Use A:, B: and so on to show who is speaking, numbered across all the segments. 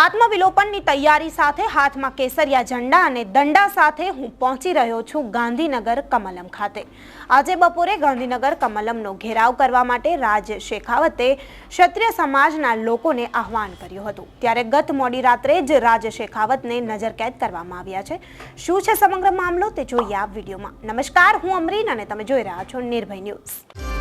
A: આત્મવિલોપનની તૈયારી સાથે હાથમાં કેસરિયા ઝંડા અને દંડા સાથે હું પહોંચી રહ્યો છું ગાંધીનગર કમલમ ખાતે. આજે બપોરે ગાંધીનગર કમલમનો ઘેરાવ કરવા માટે રાજ શેખાવતે ક્ષત્રિય સમાજના લોકોને આહવાન કર્યું હતું. ત્યારે ગત મોડી રાત્રે જ રાજ શેખાવતને નજરકેદ કરવામાં આવ્યા છે. શું છે સમગ્ર મામલો તે જોઈએ આ વિડીયોમાં. નમસ્કાર, હું અમરીન અને તમે જોઈ રહ્યા છો નિર્ભય ન્યૂઝ.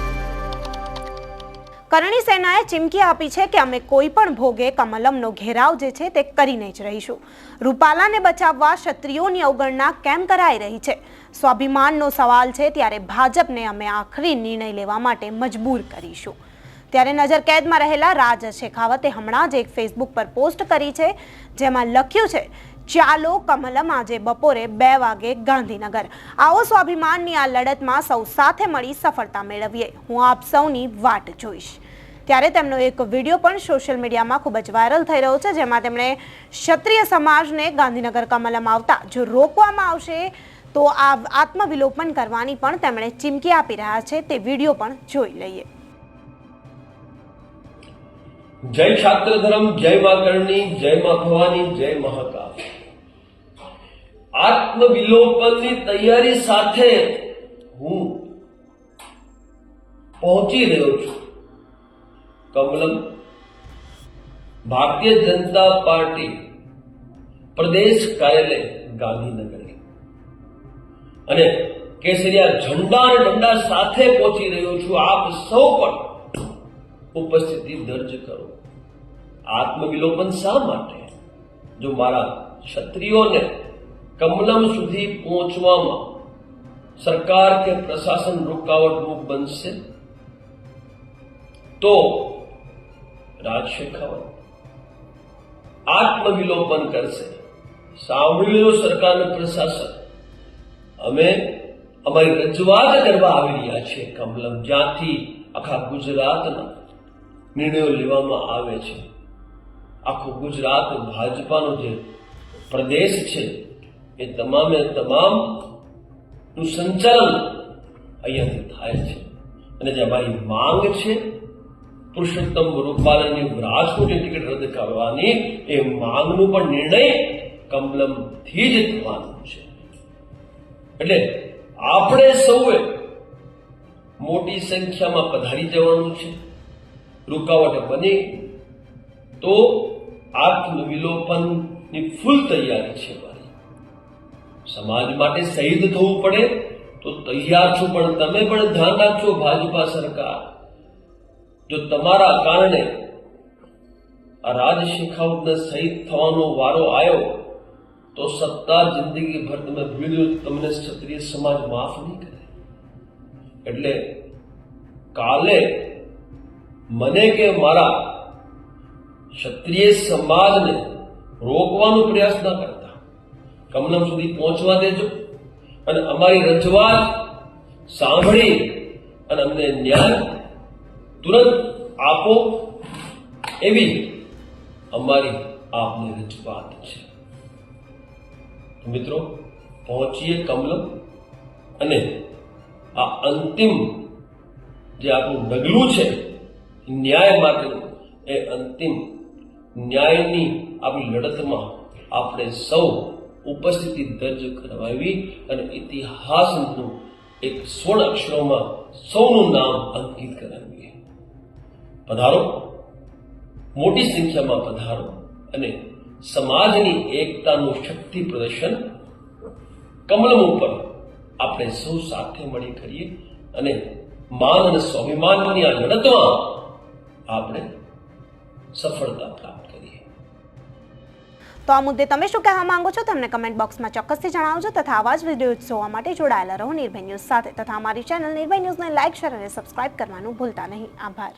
A: કરણી સેનાએ ચીમકી આપી છે કે અમે કોઈ પણ ભોગે કમલમનો ઘેરાવ જે છે તે કરીને જ રહીશું. રૂપાલાને બચાવવા ક્ષત્રિયોની અવગણના કેમ કરાઈ રહી છે? સ્વાભિમાનનો સવાલ છે ત્યારે ભાજપને અમે આખરી નિર્ણય લેવા માટે મજબૂર કરીશું. ત્યારે નજર કેદમાં રહેલા રાજ શેખાવતે હમણાં જ એક ફેસબુક પર પોસ્ટ કરી છે, જેમાં લખ્યું છે ચાલો કમલમ આજે બપોરે બે વાગે ગાંધીનગર. આવો સ્વાભિમાનની આ લડતમાં સૌ સાથે મળી સફળતા મેળવીએ. હું આપ સૌની વાટ જોઈશ. ત્યારે તેમનો એક વીડિયો પણ સોશિયલ મીડિયામાં ખૂબ જ વાયરલ થઈ રહ્યો છે, જેમાં તેમણે ક્ષત્રિય સમાજને ગાંધીનગર કમલમ આવતા જો રોકવામાં આવશે, તો આ આત્મવિલોપન કરવાની પણ તેમણે ચીમકી આપી રહ્યા છે, તે વીડિયો પણ જોઈ લઈએ.
B: જય ક્ષાત્ર ધર્મ જય મા કરણી જય મા ભવાની, જય મહાકાલ. આત્મવિલોપનની તૈયારી સાથે હું પહોંચી રહ્યો છું. કમલમ, ભારતીય જનતા પાર્ટી પ્રદેશ કાર્યાલય ગાંધીનગર અને કેસરિયા ઝંડા અને ડંડા સાથે પહોંચી રહ્યો છું. આપ સૌ પણ ઉપસ્થિતિ દર્જ કરો. આત્મવિલોપન શા માટે? જો મારા ક્ષત્રિયોને કમલમ સુધી પહોંચવામાં સરકાર કે પ્રશાસન રૂપ બનશે? તો રાજ શેખાવત આત્મવિલોપન કરશે. સાંભળી લો સરકારનું પ્રશાસન. અમે અમારી રજૂઆત કરવા આવી રહ્યા છીએ કમલમ. જ્યાંથી આખા ગુજરાતના નિર્ણયો લેવામાં આવે છે. આખું ગુજરાત ભાજપાનો જે પ્રદેશ છે એ તમામે તમામનું સંચાલન અહીંયાથી થાય છે. અને જે અમારી માંગ છે, પુરુષોત્તમ રૂપાલાની રાજકોટની ટિકિટ રદ કરવાની, એ માંગનો પણ નિર્ણય કમલમથી જ થવાનો છે. એટલે આપણે સૌએ મોટી સંખ્યામાં પધારી જવાનું છે. રૂકાવટ બને તો આત્મવિલોપનની ફૂલ તૈયારી છે. સમાજ માટે શહીદ થવું પડે તો તૈયાર છું, પણ તમે પણ ધ્યાન રાખજો ભાજપા સરકાર. જો તમારા કારણે આ રાજ શેખાવતને શહીદ થવાનો વારો આવ્યો, તો સત્તા જિંદગી ભર તમે ભીડ્યો તમને ક્ષત્રિય સમાજ માફ નહીં કરે. એટલે કાલે મને કે મારા ક્ષત્રિય સમાજને રોકવાનો પ્રયાસ ન કરતા કમલમ સુધી પહોંચવા દેજો. અને અમારી રજૂઆત સાંભળી અને અમને ન્યાય તુરંત આપો એવી અમારી આપની રજૂઆત છે. મિત્રો, પહોંચીએ કમલમ અને આ અંતિમ જે આપણું ડગલું છે, ન્યાય માટેનું, એ અંતિમ ન્યાયની આપણી લડતમાં આપણે સૌ ઉપસ્થિતિ દર્જ કરવાવી અને ઇતિહાસનું એક સ્વર્ણ અક્ષરોમાં સૌનું નામ અંકિત કરાવીએ. પધારો. મોટી સંખ્યામાં પધારો અને સમાજની એકતાનું શક્તિ પ્રદર્શન. કમલમ ઉપર આપણે સૌ સાથે મળી કરીએ અને માન અને સ્વાભિમાનની આ લડતમાં આપણે સફળતા પ્રાપ્ત કરીએ.
A: તો આ મુદ્દે તમે શું કહેવા માંગો છો? તમને કમેન્ટ બોક્સમાં ચોક્કસથી જણાવજો તથા આવા જ વીડિયો જોવા માટે જોડાયેલા રહો નિર્ભય ન્યૂઝ સાથે તથા અમારી ચેનલ નિર્ભય ન્યૂઝને લાઇક શેર અને સબસ્ક્રાઇબ કરવાનું ભૂલતા નહીં. આભાર.